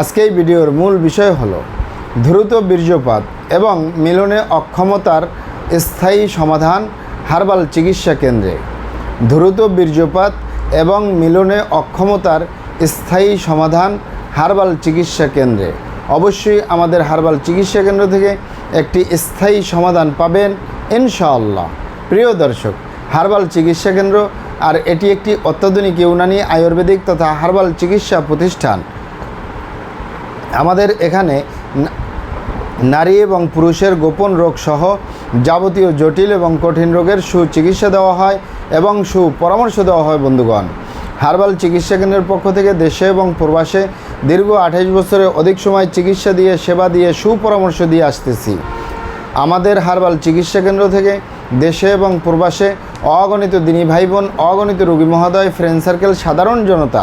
আজকে এই ভিডিওর মূল বিষয় হলো দ্রুত বীর্যপাত এবং মিলনে অক্ষমতার স্থায়ী সমাধান হার্বাল চিকিৎসা কেন্দ্রে। দ্রুত বীর্যপাত এবং মিলনে অক্ষমতার স্থায়ী সমাধান হার্বাল চিকিৎসা কেন্দ্রে। অবশ্যই আমাদের হার্বাল চিকিৎসা কেন্দ্র থেকে একটি স্থায়ী সমাধান পাবেন ইনশাআল্লাহ। প্রিয় দর্শক, হার্বাল চিকিৎসা কেন্দ্র আর এটি একটি অত্যাধুনিক ইউনানি আয়ুর্বেদিক তথা হার্বাল চিকিৎসা প্রতিষ্ঠান। আমাদের এখানে নারী এবং পুরুষের গোপন রোগ সহ যাবতীয় জটিল এবং কঠিন রোগের সুচিকিৎসা দেওয়া হয় এবং সুপরামর্শ দেওয়া হয় বন্ধুগণ। হার্বাল চিকিৎসা কেন্দ্রের পক্ষ থেকে দেশে এবং প্রবাসে দীর্ঘ আঠাইশ বছরের অধিক সময় চিকিৎসা দিয়ে, সেবা দিয়ে, সুপরামর্শ দিয়ে আসতেছি। আমাদের হার্বাল চিকিৎসা কেন্দ্র থেকে দেশে এবং প্রবাসে অগণিত দিনী ভাই বোন, অগণিত রোগী মহোদয় ফ্রেন্ড সার্কেল সাধারণ জনতা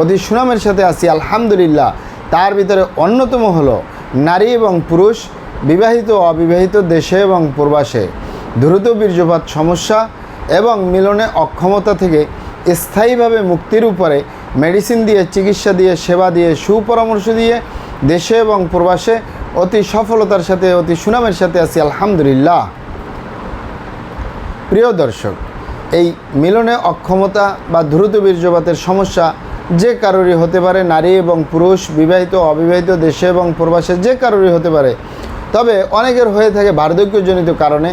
অতি সুনামের সাথে আছি, আলহামদুলিল্লাহ। তার ভিতরে অন্যতম হলো নারী এবং পুরুষ, বিবাহিত অবিবাহিত দেশে এবং প্রবাসে। দ্রুত বীর্যপাত সমস্যা এবং মিলনে অক্ষমতা থেকে স্থায়ীভাবে মুক্তির উপরে মেডিসিন দিয়ে, চিকিৎসা দিয়ে, সেবা দিয়ে, সুপরামর্শ দিয়ে দেশে এবং প্রবাসে অতি সফলতার সাথে, অতি সুনামের সাথে আছি, আলহামদুলিল্লাহ। প্রিয় দর্শক, এই মিলনে অক্ষমতা বা দ্রুত বীর্যপাতের সমস্যা যে কারোরই হতে পারে নারী এবং পুরুষ, বিবাহিত, অবিবাহিত, দেশে এবং প্রবাসে যে কারোরই হতে পারে। তবে অনেকের হয়ে থাকে বার্ধক্যজনিত কারণে,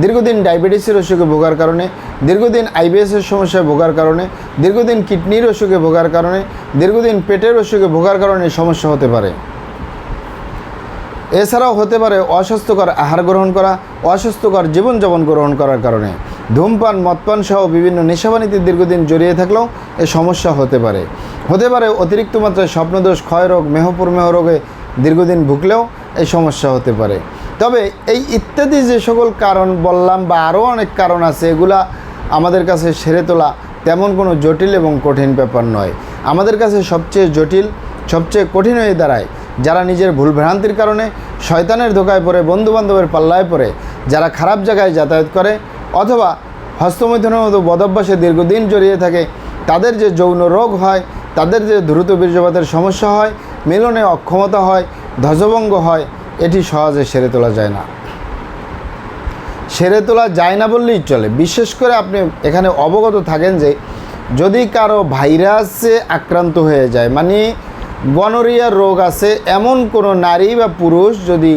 দীর্ঘদিন ডায়াবেটিসের অসুখে ভোগার কারণে, দীর্ঘদিন আইবিএসের সমস্যায় ভোগার কারণে, দীর্ঘদিন কিডনির অসুখে ভোগার কারণে, দীর্ঘদিন পেটের অসুখে ভোগার কারণে সমস্যা হতে পারে। এছাড়াও হতে পারে অস্বাস্থ্যকর আহার গ্রহণ করা, অস্বাস্থ্যকর জীবনযাপন গ্রহণ করার কারণে। ধূমপান, মদপান সহ বিভিন্ন নেশাবানিতে দীর্ঘদিন জড়িয়ে থাকলেও এ সমস্যা হতে পারে। হতে পারে অতিরিক্ত মাত্রায় স্বপ্নদোষ, ক্ষয়রোগ মেহপুরমেহ রোগে দীর্ঘদিন ভুগলেও এই সমস্যা হতে পারে। তবে এই ইত্যাদি যে সকল কারণ বললাম বা আরও অনেক কারণ আছে, এগুলা আমাদের কাছে সেরে তোলা তেমন কোনো জটিল এবং কঠিন ব্যাপার নয়। আমাদের কাছে সবচেয়ে জটিল, সবচেয়ে কঠিন হয়ে দাঁড়ায় যারা নিজের ভুলভ্রান্তির কারণে শয়তানের ধোকায় পড়ে, বন্ধুবান্ধবের পাল্লায় পড়ে, যারা খারাপ জায়গায় যাতায়াত করে অথবা হস্তমৈথুনের মতো বদভ্যাসে দীর্ঘদিন জড়িয়ে থাকে, তাদের যে যৌন রোগ হয়, তাদের যে দ্রুত বীর্যপাতের সমস্যা হয়, মিলনে অক্ষমতা হয়, ধ্বজভঙ্গ হয়, এটি সহজে সেরে তোলা যায় না। সেরে তোলা যায় না বললেই চলে। বিশেষ করে আপনি এখানে অবগত থাকেন যে, যদি কারও ভাইরাসে আক্রান্ত হয়ে যায় মানে গনোরিয়ার রোগ আছে, এমন কোনো নারী বা পুরুষ যদি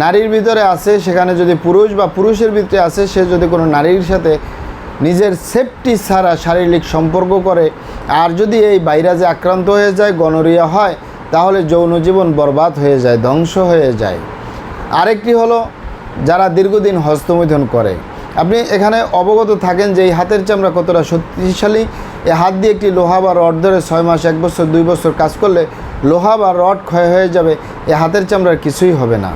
নারীর ভিতরে আছে, সেখানে যদি পুরুষ বা পুরুষের ভিতরে আছে, সে যদি কোনো নারীর সাথে নিজের সেফটি ছাড়া শারীরিক সম্পর্ক করে, আর যদি এই ভাইরাসে আক্রান্ত হয়ে যায় গনোরিয়া হয়, তাহলে যৌন জীবন বরবাদ হয়ে যায়, ধ্বংস হয়ে যায়। আরেকটি হলো, যারা দীর্ঘদিন হস্তমৈথুন করে। আপনি এখানে অবগত থাকেন যে এই হাতের চামড়া কতটা শক্তিশালী। এ হাত দিয়ে একটি লোহা বা রড ধরে ছয় মাস, এক বছর, দুই বছর কাজ করলে লোহা বা রড ক্ষয় হয়ে যাবে এই হাতের চামড়ার কিছুই হবে না।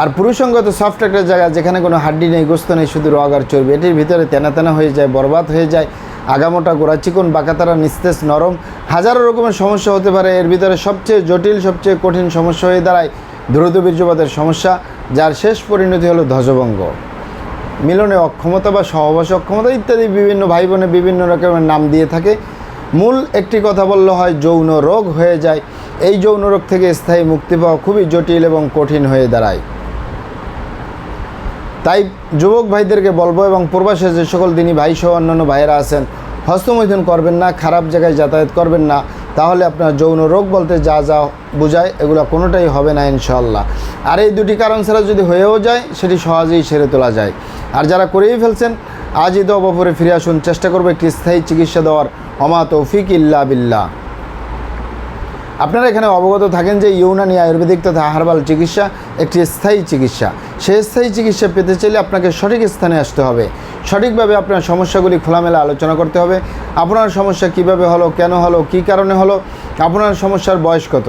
আর পুরুষঙ্গত সফট একটা জায়গা যেখানে কোনো হাড্ডি নেই, গোস্ত নেই, শুধু রগ আর চর্বি। এটির ভিতরে তেনা তেনা হয়ে যায়, বরবাদ হয়ে যায়, আগামোটা গোড়া চিকন, বাঁকাতারা নিস্তেজ, নরম। হাজারো রকমের সমস্যা হতে পারে, এর ভিতরে সবচেয়ে জটিল, সবচেয়ে কঠিন সমস্যা হয়ে দাঁড়ায় দ্রুত বীর্যপাতের সমস্যা, যার শেষ পরিণতি হলো ধ্বজভঙ্গ। মিলনে অক্ষমতা বা সহবাস অক্ষমতা ইত্যাদি বিভিন্ন ভাই বোনে বিভিন্ন রকমের নাম দিয়ে থাকে। মূল একটি কথা বললে হয়, যৌন রোগ হয়ে যায়। এই যৌন রোগ থেকে স্থায়ী মুক্তি পাওয়া খুবই জটিল এবং কঠিন হয়ে দাঁড়ায়। তাই যুবক ভাইদেরকে বলব এবং প্রবাসে যে সকল দিনই ভাই সহ অন্যান্য ভাইয়েরা আছেন, হস্তমৈথুন করবেন না, খারাপ জায়গায় যাতায়াত করবেন না, তাহলে আপনার যৌন রোগ বলতে যা যা বোঝায় এগুলো কোনোটাই হবে না ইনশাল্লাহ আর এই দুটি কারণ ছাড়া যদি হয়েও যায়, সেটি সহজেই সেরে তোলা যায়। আর যারা করেই ফেলছেন, আজই তো অবপরে ফিরে আসুন, চেষ্টা করব একটি স্থায়ী চিকিৎসা দেওয়ার। অমা তৌফিক ইল্লা বিল্লাহ। আপনারা এখানে অবগত থাকেন যে ইউনানি আয়ুর্বেদিক তথা হার্বাল চিকিৎসা একটি স্থায়ী চিকিৎসা। সেই স্থায়ী চিকিৎসা পেতে চাইলে আপনাকে সঠিক স্থানে আসতে হবে। সঠিকভাবে আপনার সমস্যাগুলি খোলামেলা আলোচনা করতে হবে। আপনার সমস্যা কীভাবে হলো, কেন হলো, কী কারণে হলো, আপনার সমস্যার বয়স কত?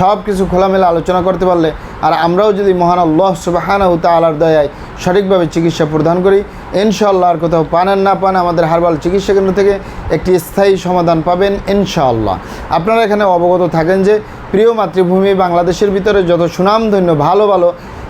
সব কিছু খোলামেলা আলোচনা করতে পারলে আর আমরাও যদি মহান আল্লাহ সুবাহানাহু তালার দয়ায় সঠিকভাবে চিকিৎসা প্রদান করি, ইনশাআল্লাহ আর কোথাও পান আর না পান আমাদের হার্বাল চিকিৎসা কেন্দ্র থেকে একটি স্থায়ী সমাধান পাবেন ইনশাআল্লাহ। আপনারা এখানে অবগত থাকেন যে প্রিয় মাতৃভূমি বাংলাদেশের ভিতরে যত সুনামধন্য, ভালো ভালো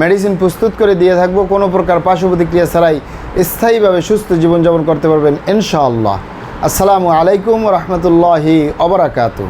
মেডিসিন প্রস্তুত করে দিয়ে থাকব। কোনো প্রকার পার্শ্ব প্রতিক্রিয়া ছাড়াই স্থায়ীভাবে সুস্থ জীবনযাপন করতে পারবেন, ইনশাআল্লাহ। আসসালামু আলাইকুম রহমতুল্লাহি অবরাকাতু